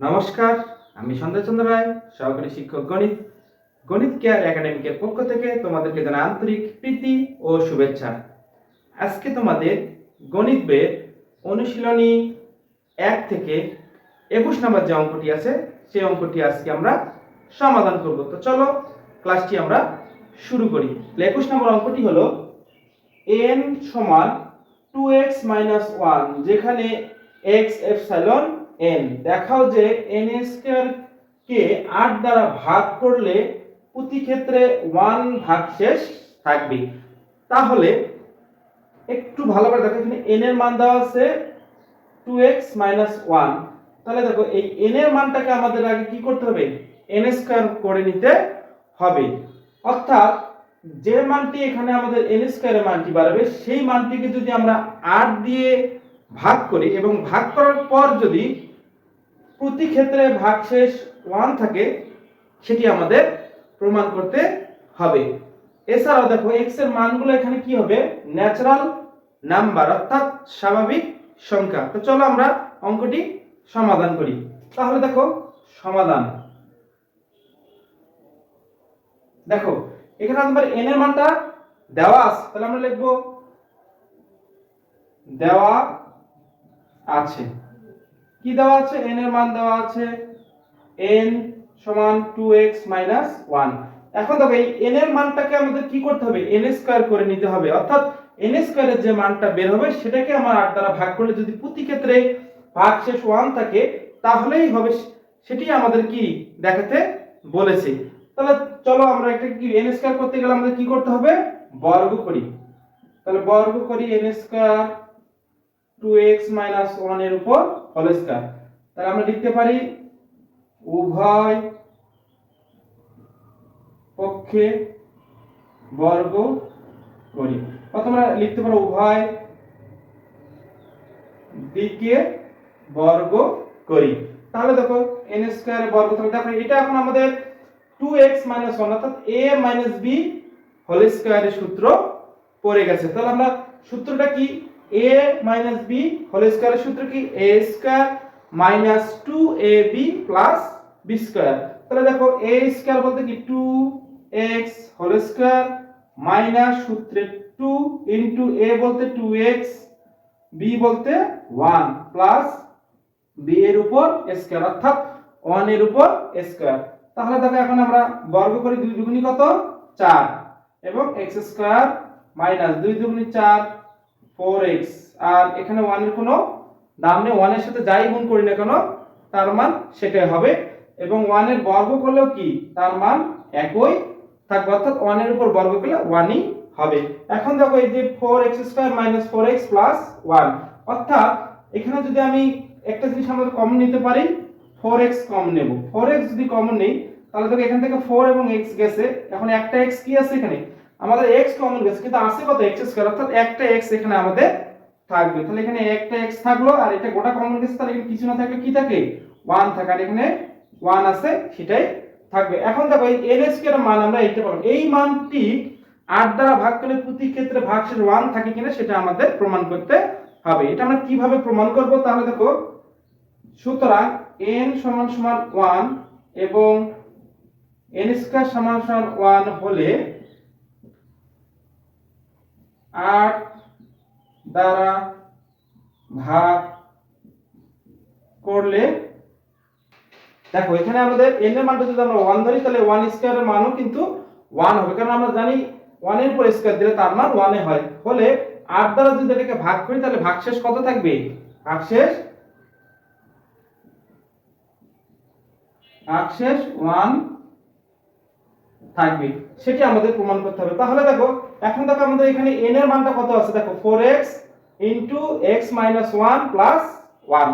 নমস্কার, আমি সঞ্জয় চন্দ্র রায়, সহকারী শিক্ষক গণিত গণিত কেয়ার একাডেমিকের পক্ষ থেকে তোমাদেরকে জানা আন্তরিক প্রীতি ও শুভেচ্ছা। আজকে তোমাদের গণিত বইয়ের অনুশীলনী এক থেকে একুশ নম্বর যে অঙ্কটি আছে, সেই অঙ্কটি আজকে আমরা সমাধান করব। তো চলো, ক্লাসটি আমরা শুরু করি। একুশ নম্বর অঙ্কটি হলো এন সমান টু এক্স মাইনাস ওয়ান, যেখানে এক্স এপসাইলন এন দেখাও যে এন স্কোয়ার কে আট দ্বারা ভাগ করলে প্রতি ক্ষেত্রে ওয়ান ভাগ শেষ থাকবে। তাহলে একটু ভালো করে দেখো, এখানে এন এর মান দেওয়া আছে টু এক্স মাইনাস ওয়ান তাহলে দেখো, এই এন এর মানটাকে আমাদের আগে কি করতে হবে? এন স্কোয়ার করে নিতে হবে। অর্থাৎ যে মানটি এখানে আমাদের এন স্কোয়ারের মানটি বাড়বে, সেই মানটিকে যদি আমরা আট দিয়ে ভাগ করি এবং ভাগ করার পর যদি প্রতি ক্ষেত্রে ভাগশেষ ওয়ান থাকে, সেটি আমাদের প্রমাণ করতে হবে। এছাড়াও দেখো এক্সের মানগুলো এখানে কি হবে? ন্যাচারাল নাম্বার অর্থাৎ স্বাভাবিক সংখ্যা। তো চলো আমরা অঙ্কটি সমাধান করি। তাহলে দেখো, সমাধান। দেখো, এখানে আমাদের n এর মানটা দেওয়া আছে। তাহলে আমরা লিখব, দেওয়া আছে। কি দেওয়া আছে? n এর মান দেওয়া আছে n সমান 2x 1 এখন দেখো, এই n এর মানটাকে আমাদের কি করতে হবে? n স্কয়ার করে নিতে হবে। অর্থাৎ n স্কয়ারের যে মানটা বের হবে, সেটাকে আমার 8 দ্বারা ভাগ করলে যদি প্রতি ক্ষেত্রে ভাগশেষ 1 থাকে, তাহলেই হবে। সেটি আমাদের কি দেখাতে বলেছে। তাহলে চলো আমরা একটা কি, n স্কয়ার করতে গেলে আমাদের কি করতে হবে? বর্গ করি। তাহলে বর্গ করি n স্কয়ার 2x 1 এর উপর হোল স্কয়ার তাহলে আমরা লিখতে পারি উভয় পক্ষে বর্গ করি। আমরা লিখতে পারো উভয় দিকে বর্গ করি। তাহলে দেখো n স্কয়ার বর্গ, তাহলে দেখো এটা এখন আমাদের 2x 1 অর্থাৎ a b হোল স্কয়ারের সূত্র পড়ে গেছে। তাহলে আমরা সূত্রটা কি? A b হোল স্কয়ারের সূত্র কি? A square minus 2ab plus b square তাহলে দেখো, a স্কয়ার বলতে কি? 2x হোল স্কয়ার মাইনাস সূত্রে 2 ইনটু a বলতে 2x b বলতে 1 প্লাস b এর উপর স্কয়ার অর্থাৎ 1 এর উপর স্কয়ার তাহলে দেখো, এখন আমরা বর্গ করি 2 দুগুনি কত? 4 এবং x স্কয়ার মাইনাস 2 দুগুনি 4 4x আর এখানে 1 এর কোনো দাম নেই 1 এর সাথে যাই গুণ করি না কেন, তার মান সেটাই হবে। এবং 1 এর বর্গ করলেও কি? তার মান একই থাকবে, অর্থাৎ 1 এর উপর বর্গ করলে 1ই হবে। এখন দেখো এই যে 4x square minus 4x plus 1 অর্থাৎ এখানে যদি আমি একটা জিনিস আমরা কমন নিতে পারি 4x কমন নেব। 4x যদি কমন নেই, তাহলে দেখো এখান থেকে 4 এবং x গেছে। এখন একটা x কি আছে এখানে? আমাদের x কমন গেছে কিন্তু আছে কত x স্কয়ার অর্থাৎ একটা x এখানে আমাদের থাকবে। তাহলে এখানে একটা x থাকল, আর এটা গোটা কমন গেছে তাহলে এখানে কিছু না থাকলে কি থাকে? 1 থাকে। আর এখানে 1 আছে, সেটাই থাকবে। এখন দেখো এই n স্কয়ার মান আমরা এইটা পাবো। এই মানটি 8 দ্বারা ভাগ করলে প্রতি ক্ষেত্রে ভাগশেষ 1 থাকে কিনা, সেটা আমাদের প্রমাণ করতে হবে। এটা আমরা কীভাবে প্রমাণ করব? তাহলে দেখো, সুতরাং n সমান সমান 1 এবং n স্কয়ার সমান সমান 1 হলে 8 দ্বারা ভাগ করলে, দেখো, এখানে আমাদের n এর মানটা যদি আমরা 1 ধরি, তাহলে 1 স্কয়ারের মানও কিন্তু 1 হবে। কারণ আমরা জানি 1 এর উপর স্কয়ার দিলে তার মান 1 এ হয়। হলে 8 দ্বারা যদি এটাকে ভাগ করি, তাহলে ভাগশেষ কত থাকবে? ভাগশেষ ভাগশেষ 1 থাকবে, সেটি আমাদের প্রমাণ করতে হবে। তাহলে দেখো, এখন দেখো আমাদের এখানে n এর মানটা কত আছে? দেখো 4x x 1 1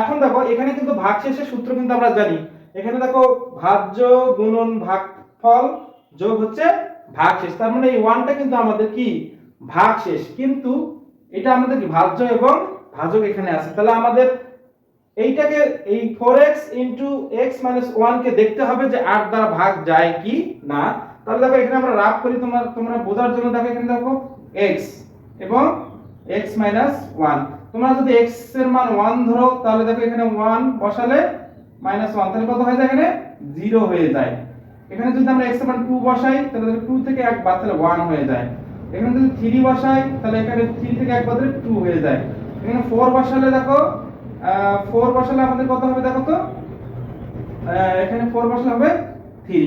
এখন দেখো, এখানে কিন্তু ভাগশেষের সূত্র কিন্তু আমরা জানি। এখানে দেখো ভাজ্য গুণন ভাগফল যোগ হচ্ছে ভাগশেষ। তার মানে এই 1টা কিন্তু আমাদের কি? ভাগশেষ। কিন্তু এটা আমাদের কি? ভাজ্য এবং ভাজক এখানে আছে। তাহলে আমাদের এইটাকে এই 4x x 1 কে দেখতে হবে যে 8 দ্বারা ভাগ যায় কি না। তাহলে দেখো এখানে আমরা রাফ করি, তোমরা তোমরা বোঝার জন্য দেখো এখানে দেখো x এবং x 1 তোমরা যদি x এর মান 1 ধরো, তাহলে দেখো এখানে 1 বসালে মাইনাস ওয়ান তাহলে কত হয়ে যায় এখানে? জিরো হয়ে যায়। এখানে যদি আমরা এক্সের মান টু বসাই, তাহলে দেখো টু থেকে এক বাদ তাহলে ওয়ান হয়ে যায়। এখানে যদি থ্রি বসাই, তাহলে এখানে থ্রি থেকে এক বাদ দিলে টু হয়ে যায়। এখানে ফোর বসালে দেখো ফোর বসালে আমাদের কত হবে দেখো তো? এখানে ফোর বসালে হবে থ্রি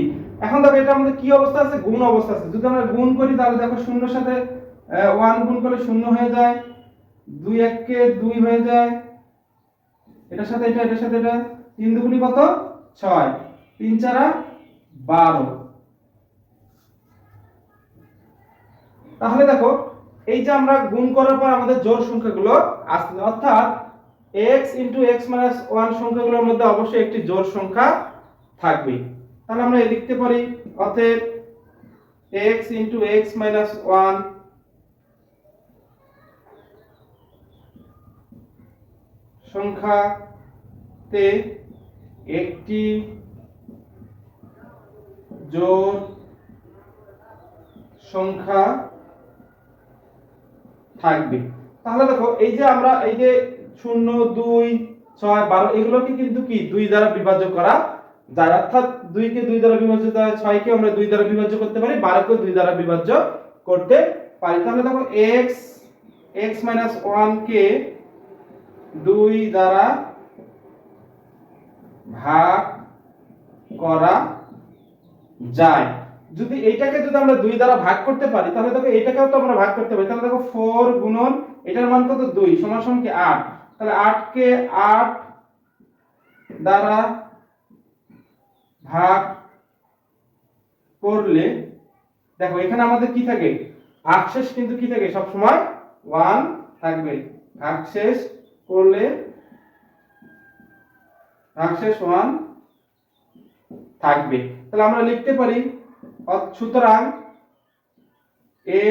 এখন দেখো, এটা আমাদের কি অবস্থা আছে? গুণ অবস্থা আছে। যদি আমরা গুণ করি, তাহলে দেখো শূন্যর সাথে ওয়ান গুণ করলে শূন্য হয়ে যায়। দুই এককে দুই হয়ে যায়। এটার সাথে এটা, এটার সাথে এটা। তিন দুগুণি কত? ছয়। তিন চারা বারো। তাহলে দেখো, এই যে আমরা গুণ করার পর আমাদের জোড় সংখ্যাগুলো আসছে। অর্থাৎ x into x minus one সংখ্যাগুলোর মধ্যে অবশ্যই একটি জোড় সংখ্যা থাকবে। তাহলে আমরা লিখতে পারি, অতএব x into x minus one সংখ্যাতে একটি জোর সংখ্যা থাকবে। তাহলে দেখো, এই যে আমরা, এই যে শূন্য, দুই, ছয়, বারো, এগুলোকে কিন্তু কি? দুই দ্বারা বিভাজ্য করা যায়। অর্থাৎ দুইকে দুই দ্বারা বিভাজ্য করা ছয়কে আমরা দুই দ্বারা বিভাজ্য করতে পারি, বারোকে দুই দ্বারা বিভাজ্য করতে পারি। তাহলে দেখো এক্স এক্স মাইনাস ওয়ান কে দুই দ্বারা ভাগ করা যায়। যদি এইটাকে যদি আমরা দুই দ্বারা ভাগ করতে পারি, তাহলে দেখো, এটাকেও তো আমরা ভাগ করতে পারি। তাহলে দেখো ফোর গুণন, এটার মান কত? দুই, সমান সমান কি? আট। তাহলে আট কে আট দ্বারা ভাগ করলে, দেখো এখানে আমাদের কি থাকে? ভাগশেষ কিন্তু কি থাকে? সব সময় ওয়ান থাকবে। ভাগশেষ করলে, ভাগশেষ ওয়ান থাকবে। তাহলে আমরা লিখতে পারি, সুতরাং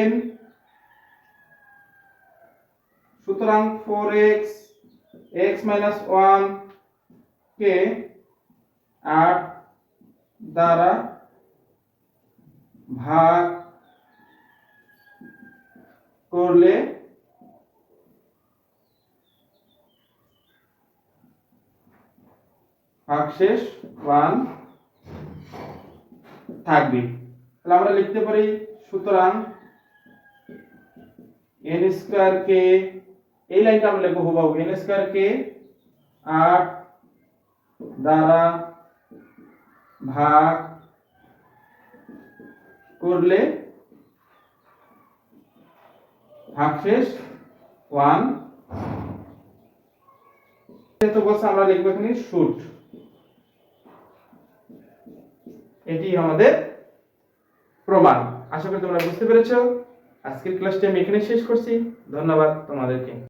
n, সুতরাং 4x x মাইনাস কে আট দ্বারা ভাগ করলে ভাগশেষ ওয়ান থাকবে। তাহলে আমরা লিখতে পারি, সুতরাং n স্কয়ার কে এই লাইনটা আমরা লিখব হুবাহু। n স্কয়ার কে 8 দ্বারা ভাগ করলে ভাগশেষ 1 তো বলছে আমরা লিখব এখানে শুট এটি আমাদের প্রমাণ। আশা করি তোমরা বুঝতে পেরেছ। আজকের ক্লাসটি আমি এখানে শেষ করছি। ধন্যবাদ তোমাদেরকে।